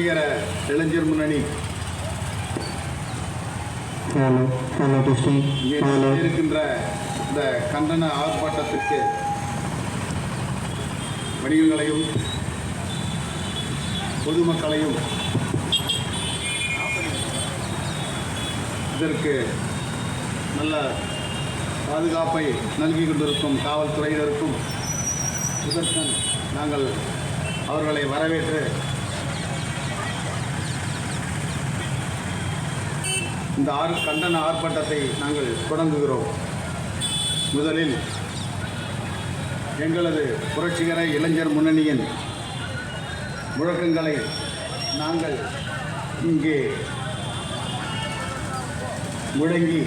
புரட்சிகர இளைஞர் முன்னணி. இருக்கின்ற இந்த கண்டன ஆர்ப்பாட்டத்திற்கு வணிகங்களையும் பொதுமக்களையும் இதற்கு நல்ல பாதுகாப்பை நல்கி கொண்டிருக்கும் காவல்துறையினருக்கும் இதற்கும் நாங்கள் அவர்களை வரவேற்று இந்த ஆர் கண்டன ஆர்ப்பாட்டத்தை நாங்கள் தொடங்குகிறோம். முதலில் எங்களது புரட்சிகர இளைஞர் முன்னணியின் முழக்கங்களை நாங்கள் இங்கே முழங்கி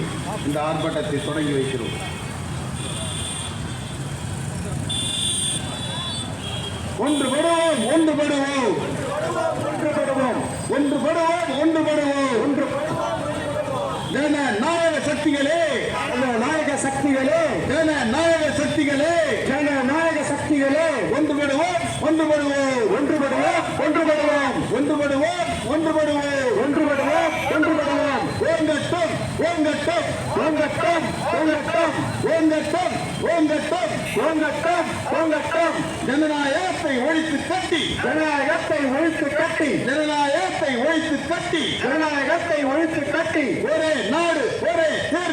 இந்த ஆர்ப்பாட்டத்தை தொடங்கி வைக்கிறோம். ஒன்றுபடுவோம் ஒன்றுபடுவோம் ஒன்றுபடுவோம் ஒன்றுபடுவோம் ஒன்றுபடுவோம் ஒன்று ஜன நாயக சக்திகளே. நாயக சக்திகளே. ஜன நாயக சக்திகளே. ஜன நாயக சக்திகளே. ஒன்றுபடுவோம் ஒன்றுபடுவோம் ஒன்றுபடுவோம் ஒன்றுபடுவோம் ஒன்றுபடுவோம் ஒன்றுபடுவோம் ஒன்றுபடுவோம் ஒன்றுபடுவோம் ஓங்கட்டும் ஓங்கட்டும். ஓங்கட்டும் ஓங்கட்டும். ஓங்கட்டும் ஓங்கட்டும். ஓங்கட்டும் ஓங்கட்டும். ஜனநாயகத்தை ஒழித்து கட்டி. ஜனநாயகத்தை ஒழித்து கட்டி. ஜனநாயகத்தை ஒழித்து கட்டி. ஜனநாயகத்தை ஒழித்து கட்டி. ஒரே ஒரே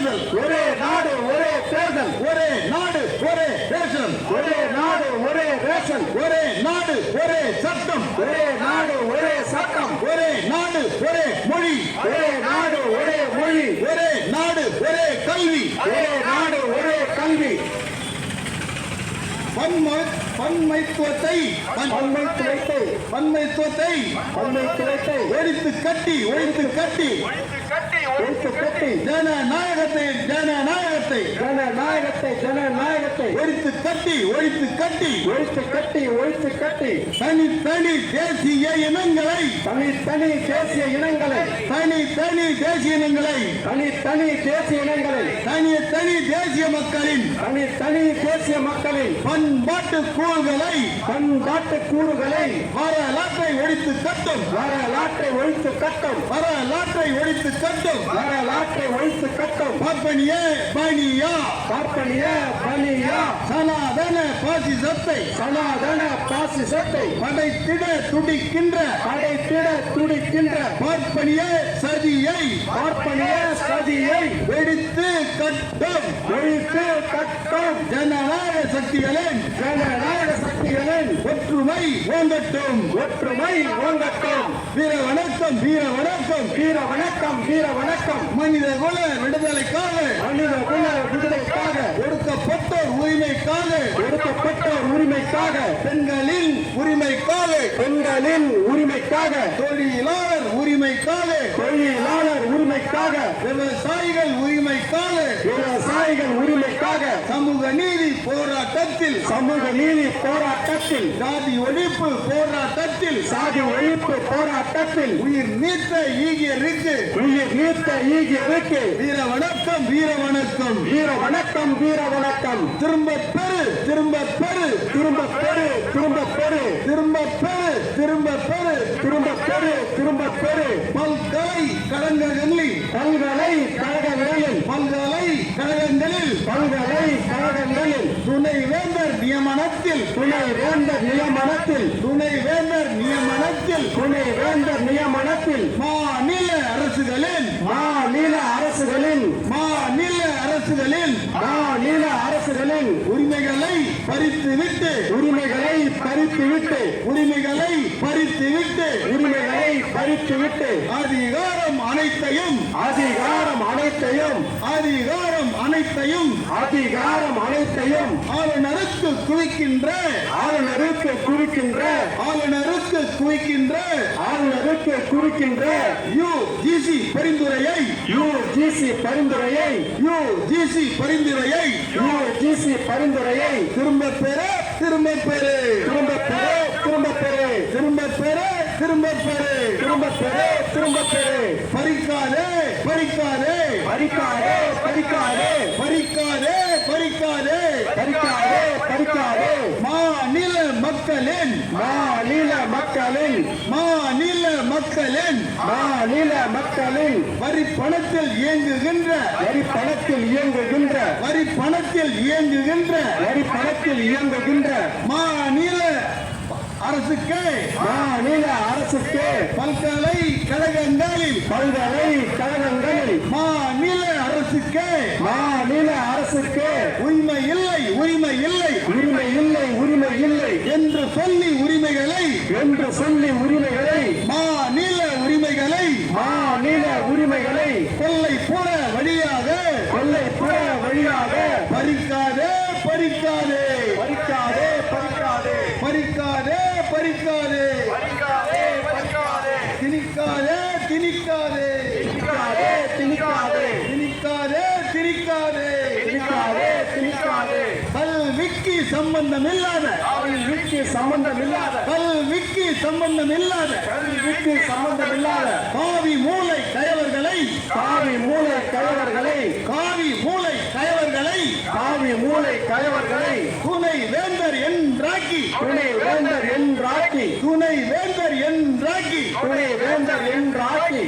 தேர்தல். ஒரே நாடு ஒரே தேர்தல். ஒரே நாடு ஒரே ரேஷன் ஒரே நாடு ஒரே ரேஷன் ஒரே நாடு ஒரே சட்டம். ஒரே நாடு ஒரே சட்டம். ஒரே நாடு ஒரே மொழி. ஒரே நாடு ஒரே மொழி. ஒரே நாடு ஒரே கல்வி. ஒரே நாடு ஒரே கல்வி. பன்மை பன்மைத்துவத்தை பன்மைத்துவத்தை. பன்மைத்துவத்தை. பன்மைத்துவத்தை. ஒழித்து கட்டி ஒழித்து கட்டி. ஒழித்து கட்டி ஜனநாயகத்தை ஜனநாயகத்தை. ஜனநாயகத்தை ஜனநாயகத்தை. ஒழித்து கட்டி ஒழித்து கட்டி. ஒழித்து கட்டி ஒழித்து கட்டி. தனி தனி தேசிய இனங்களை. தனி தனி தேசிய இனங்களை. தனி தனி தேசிய இனங்களை. தனி தனி தேசிய இனங்களை. தனி தனி தேசிய மக்களின் தனி தனி தேசிய மக்களின் பண்பாட்டு கூறுகளை. பண்பாட்டு கூறுகளை. வரலாற்றை ஒழித்து கட்டும். வரலாற்றை ஒழித்து கட்டும். வரலாற்றை ஒழித்து கட்டும். வரலாற்றை ஒழித்து கட்டும் பார்ப்பனியே பனியா பார்ப்பனியே பனியா சனாதன பாசிசத்தை சனாதன பாசிசத்தை படைத்திட துடிக்கின்ற படைத்திட துடிக்கின்ற பார்ப்பனியே சதியை பார்ப்பனிய சதியை வெடித்து கட்டும் ஒழித்து கட்டும் ஜனநாயக சக்திகளின் ஜனநாயக சக்திகளின் ஒற்றுமை ஓங்கட்டும் ஒற்றுமை ஓங்கட்டும் வீர வணக்கம் வீர வணக்கம் வீர வணக்கம் வீர வணக்கம். மனித குல விடுதலைக்காக மனித குல விடுதலைக்காக ஒடுக்கப்பட்டோர் உரிமைக்காக ஒடுக்கப்பட்டோர் உரிமைக்காக பெண்களின் உரிமைக்காக பெண்களின் உரிமைக்காக தொழிலாளர் உரிமைக்காக தொழிலாளர் உரிமைக்காக விவசாயிகள் உரிமை உரிமைக்காக விவசாயிகள் உரிமைக்காக சமூக நீதி போராட்டத்தில் சமூக நீதி போராட்டத்தில் சாதி ஒழிப்பு போராட்டத்தில் சாதி ஒழிப்பு போராட்டத்தில் உயிர் நீத்த ஈகியருக்கு உயிர் நீத்த ஈகியருக்கு வீர வணக்கம் வீர வணக்கம். வீர வணக்கம் வீர வணக்கம். திரும்ப பெறு திரும்ப பெறு. திரும்ப பெறு திரும்ப பெறு. திரும்ப பெறு திரும்ப பெறு. திரும்ப பெறு திரும்ப பெறு. பல்கலை கழகங்களில் பல்கலை கழகங்களில் பல்கலை கழகங்களில் பல்கலை கழகங்களில் துணை வேந்தர் நியமனத்தில் துணை வேந்தர் நியமனத்தில் துணை வேந்தர் நியமனத்தில் துணை வேந்தர் நியமனத்தில் மாநில அரசுகளின் மாநில அரசுகளின் மாநில அரசுகளின் மாநில அரசுகளின் உரிமைகளை பறித்துவிட்டு உரிமைகளை பறித்துவிட்டு உரிமைகளை பறித்துவிட்டு உரிமைகளை பறித்துவிட்டு அதிகாரம் அனைத்தையும் அதிகாரம் அனைத்தையும் அதிகாரம் அனைத்தையும் அதிகாரம் அனைத்தையும் ஆளுநருக்கு குவிக்கின்ற ஆளுநருக்கு குவிக்கின்ற ஆளுநருக்கு குவிக்கின்ற ஆளுநருக்கு குவிக்கின்ற யூ ஜிசி பரிந்துரையை யூ ஜிசி பரிந்துரையை யூ ஜிசி பரிந்துரையை யூ ஜிசி பரிந்துரையை திரும்ப பெற திரும்ப பெறு. திரும்ப பெற திரும்ப பெறு. திரும்ப பெற திரும்ப பெறு. திரும்ப பெறே திரும்ப பெறே பறிக்காதே பறிக்காதே. பறிக்காதே பறிக்காதே. பறிக்காதே பறிக்காதே. பறிக்காதே பறிக்காதே. மாநில மக்களின் மாநில மக்களின் மாநில மக்களின் மாநில மக்களின் வரி பணத்தில் இயங்குகின்ற வரி பணத்தில் இயங்குகின்ற வரி பணத்தில் இயங்குகின்ற வரி பணத்தில் இயங்குகின்ற மாநில அரசுக்கு. மாநில அரசுக்கு. பல்கலைக்கழகங்களில் பல்கலைக்கழகங்களில் மாநில அரசுக்கு. மாநில அரசுக்கு. உரிமை இல்லை உரிமை இல்லை. உரிமை இல்லை உரிமை இல்லை. என்று சொல்லி உரிமைகளை. என்று சொல்லி உரிமைகளை. மாநில உரிமைகளை. மாநில உரிமைகளை. கொல்லை புற வழியாக. கொல்லைப்புற வழியாக. பறிக்காதே பறிக்காதே பறிக்காதே பறிக்காதே பறிக்காதே பறிக்காதே பறிக்காதே பறிக்காதே திணிக்காதே திணிக்காதே. திணிக்காதே திணிக்காதே. திணிக்காதே திணிக்காதே. திணிக்காதே திணிக்காதே. கல்விக்கு சம்பந்தம் இல்லாத கல்விக்கு சம்பந்தம் இல்லாத கல்விக்கு சம்பந்தம் இல்லாத கல்விக்கு சம்பந்தம் இல்லாத காவி மூளை கயவர்களை. காவி மூளை கயவர்களை. காவி மூளை கயவர்களை. காவி மூளை கயவர்களை. துணை வேந்தர் என்றாக்கி. துணை வேந்தர் என்றாக்கி துணை வேந்தர் என்றாக்கி துணை வேந்தர் என்றாக்கி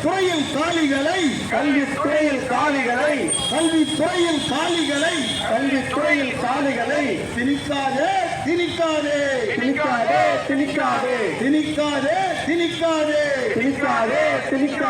கல்வித்துறையில் காலிகளை கல்வித்துறையில் காலிகளை கல்வித்துறையில் காலிகளை கல்வித்துறையில் காலிகளை திணிக்காதே திணிக்காதே. திணிக்காதே திணிக்காதே. திணிக்காதே திணிக்காதே. திணிக்காதே திணிக்காதே.